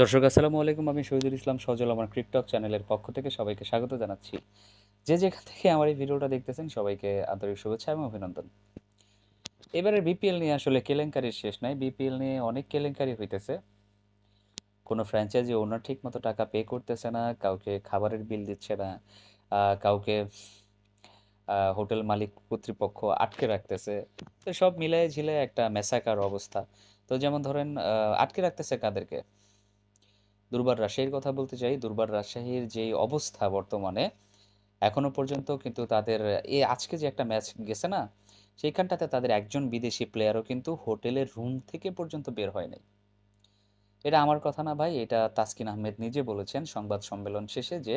দর্শক, আসসালামু আলাইকুম। আমি শহীদুল ইসলাম সজল, আমার ক্রিকটক চ্যানেলের পক্ষ থেকে সবাইকে স্বাগত জানাচ্ছি। যে যেখান থেকে আমার এই ভিডিওটা দেখতেছেন, সবাইকে আন্তরিক শুভেচ্ছা এবং অভিনন্দন। এবারে বিপিএল নিয়ে আসলে কেলেঙ্কারির শেষ নাই। বিপিএল নিয়ে অনেক কেলেঙ্কারি হইতেছে। কোনো ফ্র্যাঞ্চাইজি ওনার ঠিক মতো টাকা পে করতেছে না, কাউকে খাবারের বিল দিচ্ছে না কাউকে হোটেল মালিক কর্তৃপক্ষ আটকে রাখতেছে। তো সব মিলায় ঝিলে একটা মেসাকার অবস্থা। তো যেমন ধরেন আটকে রাখতেছে কাদেরকে? দুর্বার রাজশাহীর কথা বলতে চাই। দুর্বার রাজশাহীর যে অবস্থা বর্তমানে, এখনও পর্যন্ত কিন্তু তাদের এ আজকে যে একটা ম্যাচ গেছে না, সেইখানটাতে তাদের একজন বিদেশি প্লেয়ারও কিন্তু হোটেলের রুম থেকে পর্যন্ত বের হয় নাই। এটা আমার কথা না ভাই, এটা তাসকিন আহমেদ নিজে বলেছেন সংবাদ সম্মেলন শেষে যে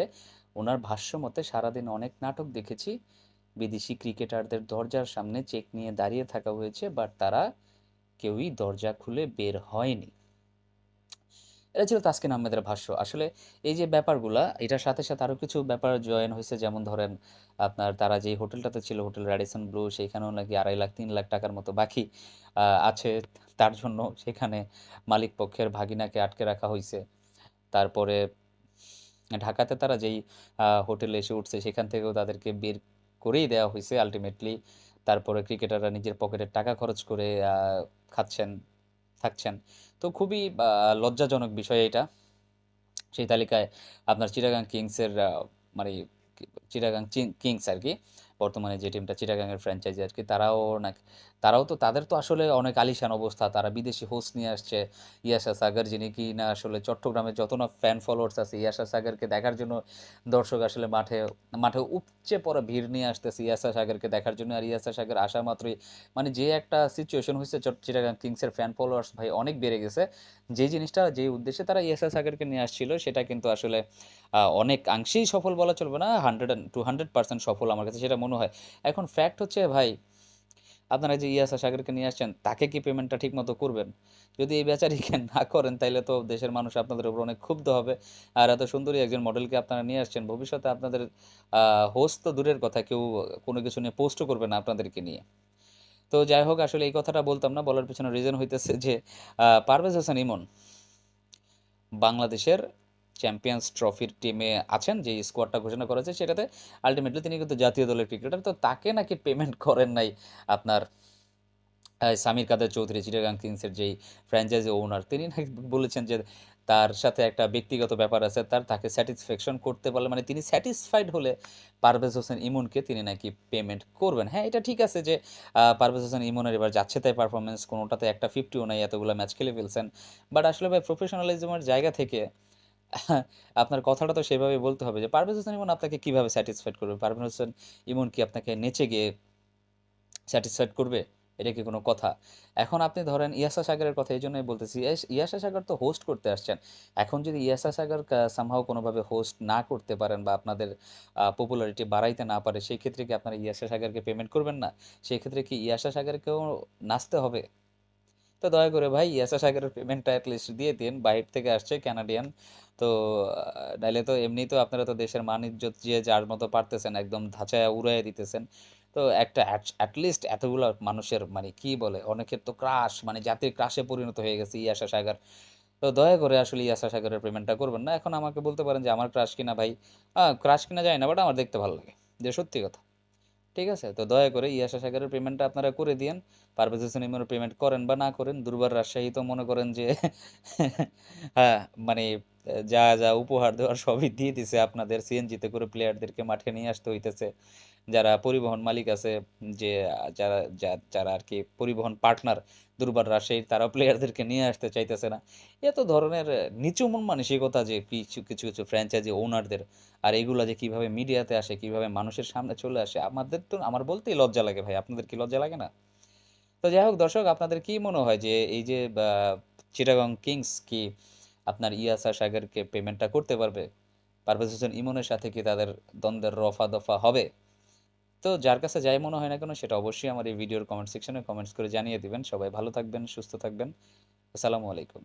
ওনার ভাষ্য মতে সারাদিন অনেক নাটক দেখেছি। বিদেশি ক্রিকেটারদের দরজার সামনে চেক নিয়ে দাঁড়িয়ে থাকা হয়েছে, বাট তারা কেউই দরজা খুলে বের হয়নি। এটা ছিল তাসকিন আহমেদের ভাষ্য। আসলে এই যে ব্যাপারগুলা, এটার সাথে সাথে আরও কিছু ব্যাপার জয়েন হয়েছে, যেমন ধরেন আপনার তারা যেই হোটেলটাতে ছিল, হোটেল র্যাডিসন ব্লু সেইখানেও নাকি আড়াই লাখ, তিন লাখ টাকার মতো বাকি আছে তার জন্য সেখানে মালিক পক্ষের ভাগিনাকে আটকে রাখা হয়েছে। তারপরে ঢাকাতে তারা যেই হোটেলে এসে উঠছে, সেখান থেকেও তাদেরকে বের করেই দেওয়া হয়েছে আলটিমেটলি তারপরে ক্রিকেটাররা নিজের পকেটের টাকা খরচ করে খাচ্ছেন। থাকছেন। তো খুবই লজ্জাজনক বিষয় এটা। সেই তালিকায় আপনার চিটাগাং কিংসের মানে চিটাগাং কিংস আর কি বর্তমানে যে টিমটা চিটাগাংয়ের ফ্র্যাঞ্চাইজি আর কি তারাও নাকি, তারাও তো, তাদের তো আসলে অনেক আলিশান অবস্থা। তারা বিদেশি হোস্ট নিয়ে আসছে ইয়াশা সাগর যিনি কি না আসলে চট্টগ্রামে যত না ফ্যান ফলোয়ার্স আছে ইয়াশা সাগরকে দেখার জন্য দর্শক আসলে মাঠে মাঠে উপচে পড়া ভিড় নিয়ে আসতেছে ইয়াসা সাগরকে দেখার জন্য। আর ইয়াসা সাগর আসা মাত্রই মানে যে একটা সিচুয়েশন হয়েছে চট- চিটাগাং কিংসের ফ্যান ফলোয়ার্স ভাই অনেক বেড়ে গেছে। যে জিনিসটা, যে উদ্দেশ্যে তারা ইয়াসা সাগরকে নিয়ে আসছিল, সেটা কিন্তু আসলে অনেক অংশেই সফল বলা চলবে না হান্ড্রেড টু হান্ড্রেড পার্সেন্ট সফল আমার কাছে সেটা মনে হয়। এখন ফ্যাক্ট হচ্ছে ভাই, আপনারা যে ইয়াসা সাগরকে নিয়ে আসছেন, তাকে কি পেমেন্টটা ঠিক মতো করবেন? যদি এই বেচারিকে না করেন, তাইলে তো দেশের মানুষ আপনাদের উপর অনেক ক্ষুব্ধ হবে। আর এত সুন্দরী একজন মডেলকে আপনারা নিয়ে আসছেন, ভবিষ্যতে আপনাদের হোস্ট তো দূরের কথা, কেউ কোনো কিছু নিয়ে পোস্টও করবে না আপনাদেরকে নিয়ে। তো যাই হোক, আসলে এই কথাটা বলতাম না, বলার পিছনে রিজন হইতেছে যে পারভেজ হাসান ইমন বাংলাদেশের চ্যাম্পিয়ন্স ট্রফির টিমে আছেন যে স্কোয়াডটা ঘোষণা করেছে সেটাতে আলটিমেটলি তিনি কিন্তু জাতীয় দলের ক্রিকেটার তো তাকে নাকি পেমেন্ট করেন নাই আপনার সামির কাদের চৌধুরী, চিটাগাং কিংসের যেই ফ্র্যাঞ্চাইজি ওনার তিনি নাকি বলেছেন যে তার সাথে একটা ব্যক্তিগত ব্যাপার আছে, তার তাকে স্যাটিসফ্যাকশন করতে পারলে মানে তিনি স্যাটিসফাইড হলে পারভেজ হোসেন ইমনকে তিনি নাকি পেমেন্ট করবেন। হ্যাঁ এটা ঠিক আছে যে পারভেজ হোসেন ইমনের এবার যাচ্ছে তাই পারফরমেন্স কোনোটাতে একটা ফিফটিও নাই, এতগুলো ম্যাচ খেলে ফেলছেন বাট আসলে ভাই প্রফেশনালিজমের জায়গা থেকে আপনার কথাটা তো সেভাবে বলতে হবে যে পারভেজ হোসেন ইমন আপনাকে কীভাবে স্যাটিসফাইড করবে? পারভেজ হোসেন ইমন কি আপনাকে নেচে গিয়ে স্যাটিসফাইড করবে? এটা কি কোনো কথা? এখন আপনি ধরেন ইয়াসা সাগরের কথা, এই জন্যই বলতেছি ইয়াস- সাগর তো হোস্ট করতে আসছেন। এখন যদি ইয়াসা সাগর সামহাও কোনোভাবে হোস্ট না করতে পারেন বা আপনাদের পপুলারিটি বাড়াইতে না পারে, সেই ক্ষেত্রে কি আপনারা ইয়াসা সাগরকে পেমেন্ট করবেন না? সেই ক্ষেত্রে কি ইয়াসা সাগরকেও নাচতে হবে? তো দয়া করে ভাই ইয়াসা সাগরের পেমেন্টটা অ্যাটলিস্ট দিয়ে দিন। বাইরে থেকে আসছে ক্যানাডিয়ান তো নাইলে তো এমনি তো আপনারা তো দেশের মান যে যার মতো পারতেছেন, একদম ধাঁচায় উড়াইয়া দিতেছেন। তো একটা অ্যাটলিস্ট এতগুলো মানুষের মানে কি বলে, অনেকের তো ক্রাশ মানে জাতির ক্রাশে পরিণত হয়ে গেছে ইয়াসা সাগর তো দয়া করে আসলে ইয়াসা সাগরের পেমেন্টটা করবেন না। এখন আমাকে বলতে পারেন যে, আমার ক্রাশ কিনা ভাই? ক্রাশ কিনা যায় না বাট আমার দেখতে ভালো লাগে। যে সত্যি কথা। ঠিক আছে? তো দয়া করে ইয়াশা সাগরের পেমেন্টটা আপনারা করে দিয়েন। পারভেজ হোসেন ইমনের পেমেন্ট করেন বা না করেন, দুর্বার রাজশাহী তো মনে করেন যে হ্যাঁ মানে যা যা উপহার দেওয়ার সবই দিয়ে দিছে। আপনাদের সিএনজিতে করে প্লেয়ারদেরকে মাঠে নিয়ে আসতে হইতেছে। যারা পরিবহন মালিক আছে, যে যারা যারা আর কি পরিবহন পার্টনার দুর্বার রাজশাহীর তারা প্লেয়ারদেরকে নিয়ে আসতে চাইতেছে না। এত ধরনের নিচু মন মানসিকতা যে কিছু কিছু কিছু ফ্র্যাঞ্চাইজি ওনারদের আর এগুলা যে কীভাবে মিডিয়াতে আসে, কীভাবে মানুষের সামনে চলে আসে, আমাদের তো, আমার বলতেই লজ্জা লাগে ভাই, আপনাদের কি লজ্জা লাগে না? তো যাই হোক দর্শক, আপনাদের কি মনে হয় যে এই যে চিটাগং কিংস কি আপনার ইয়াসা সাগরকে পেমেন্টটা করতে পারবে? পারভেজ হোসেন ইমনের সাথে কি তাদের দ্বন্দ্বের রফা দফা হবে? তো যার কাছে যাই মনে হয় না কেন, সেটা অবশ্যই আমার এই ভিডিওর কমেন্ট সেকশনে কমেন্টস করে জানিয়ে দিবেন। সবাই ভালো থাকবেন, সুস্থ থাকবেন। আসসালামু আলাইকুম।